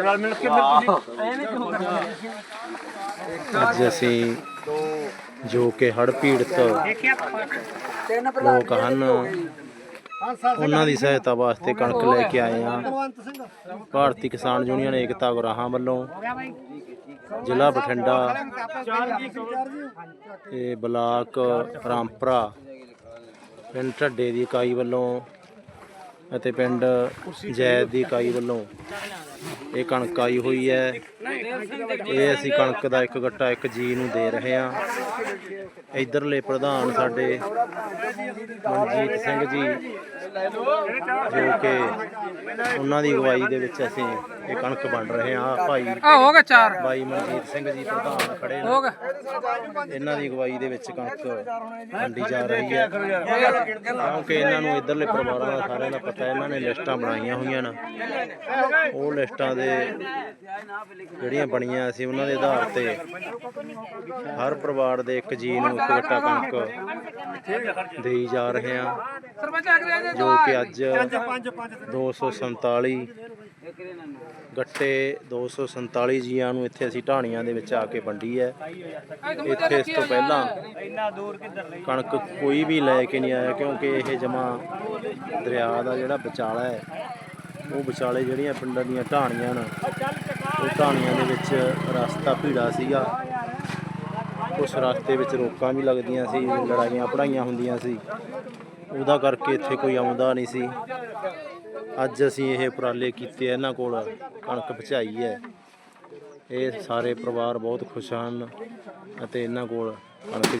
ਰਲ ਮਿਲ ਕੇ ਫਿਰ ਤੁਸੀਂ ਐਵੇਂ ਕਿਉਂ ਕਰਦੇ ਅੱਜ ਅਸੀਂ ਜੋ ਕਿ ਹੜ੍ਹ ਪੀੜਤ ਲੋਕ ਹਨ ਉਹਨਾਂ ਦੀ ਸਹਾਇਤਾ ਵਾਸਤੇ ਕਣਕ ਲੈ ਕੇ ਆਏ ਹਾਂ। ਭਾਰਤੀ ਕਿਸਾਨ ਯੂਨੀਅਨ ਏਕਤਾ ਗੁਰਾਹਾਂ ਵੱਲੋਂ ਜ਼ਿਲ੍ਹਾ ਬਠਿੰਡਾ ਤੇ ਬਲਾਕ ਰਾਮਪੁਰਾ ਪਿੰਡ ਢੱਡੇ ਦੀ ਇਕਾਈ ਵੱਲੋਂ ਅਤੇ ਪਿੰਡ ਜੈਦ ਦੀ ਇਕਾਈ ਵੱਲੋਂ ਇਹ ਕਣਕ ਆਈ ਹੋਈ ਹੈ। ਇਹ ਅਸੀਂ ਕਣਕ ਦਾ ਇੱਕ ਗੱਟਾ ਇੱਕ ਜੀ ਨੂੰ ਦੇ ਰਹੇ ਹਾਂ। ਇਧਰਲੇ ਪ੍ਰਧਾਨ ਸਾਡੇ ਮਨਜੀਤ ਸਿੰਘ ਜੀ ਜੋ ਕਿ ਉਹਨਾਂ ਦੀ ਅਗਵਾਈ ਦੇ ਵਿੱਚ ਅਸੀਂ ਇਹ ਕਣਕ ਵੰਡ ਰਹੇ ਹਾਂ। ਭਾਈ ਆ ਹੋ ਗਿਆ ਚਾਰ। ਬਾਈ ਮਨਜੀਤ ਸਿੰਘ ਜੀ ਪ੍ਰਧਾਨ ਖੜੇ ਨੇ। ਹੋ ਗਿਆ। ਇਹਨਾਂ ਦੀ ਅਗਵਾਈ ਦੇ ਵਿੱਚ ਕਣਕ ਵੰਡੀ ਜਾ। ਰਹੀ ਹੈ। ਕਿਉਂਕਿ ਇਹਨਾਂ ਨੂੰ ਇਧਰਲੇ ਪਰਿਵਾਰਾਂ ਦਾ ਸਾਰਿਆਂ ਦਾ ਪਤਾ ਇਹਨਾਂ ਨੇ ਲਿਸਟਾਂ ਬਣਾਈਆਂ ਹੋਈਆਂ ਨੇ। ਉਹ ਲਿਸਟਾਂ ਦੇ ਜਿਹੜੀਆਂ ਬਣੀਆਂ ਸੀ ਉਹਨਾਂ ਦੇ ਆਧਾਰ ਤੇ ਹਰ ਪਰਿਵਾਰ ਦੇ ਇੱਕ ਜੀ ਨੂੰ ਇੱਕ ਗੱਟਾ ਕਣਕ ਦੇਈ ਜਾ ਰਹੇ ਦੇ ਜੋ ਕਿ ਅੱਜ 247 ਗੱਟੇ 247 ਜੀਆਂ ਨੂੰ ਇੱਥੇ ਅਸੀਂ ਢਾਣੀਆਂ ਦੇ ਵਿੱਚ ਆ ਕੇ ਵੰਡੀ ਹੈ। ਇੱਥੇ ਇਸ ਤੋਂ ਪਹਿਲਾਂ ਕਣਕ ਕੋਈ ਵੀ ਲੈ ਕੇ ਨਹੀਂ ਆਇਆ ਕਿਉਂਕਿ ਇਹ ਜਮਾ ਦਰਿਆ ਦਾ ਜਿਹੜਾ ਵਿਚਾਲਾ ਹੈ ਉਹ ਵਿਚਾਲੇ ਜਿਹੜੀਆਂ ਪਿੰਡਾਂ ਦੀਆਂ ਢਾਣੀਆਂ ਨੇ ਉਹ ਢਾਣੀਆਂ ਦੇ ਵਿੱਚ ਰਸਤਾ ਭੀੜਾ ਸੀਗਾ। ਉਸ ਰਸਤੇ ਵਿੱਚ ਰੋਕਾਂ ਵੀ ਲੱਗਦੀਆਂ ਸੀ ਲੜਾਈਆਂ ਪੜਾਈਆਂ ਹੁੰਦੀਆਂ ਸੀ। ਉਹਦਾ ਕਰਕੇ ਇੱਥੇ ਕੋਈ ਆਉਂਦਾ ਨਹੀਂ ਸੀ। ਅੱਜ ਅਸੀਂ ਇਹ ਉਪਰਾਲੇ ਕੀਤੇ ਇਹਨਾਂ ਕੋਲ ਕਣਕ ਪਹੁੰਚਾਈ ਹੈ। ਇਹ ਸਾਰੇ ਪਰਿਵਾਰ ਬਹੁਤ ਖੁਸ਼ ਹਨ ਅਤੇ ਇਹਨਾਂ ਕੋਲ ਕਣਕ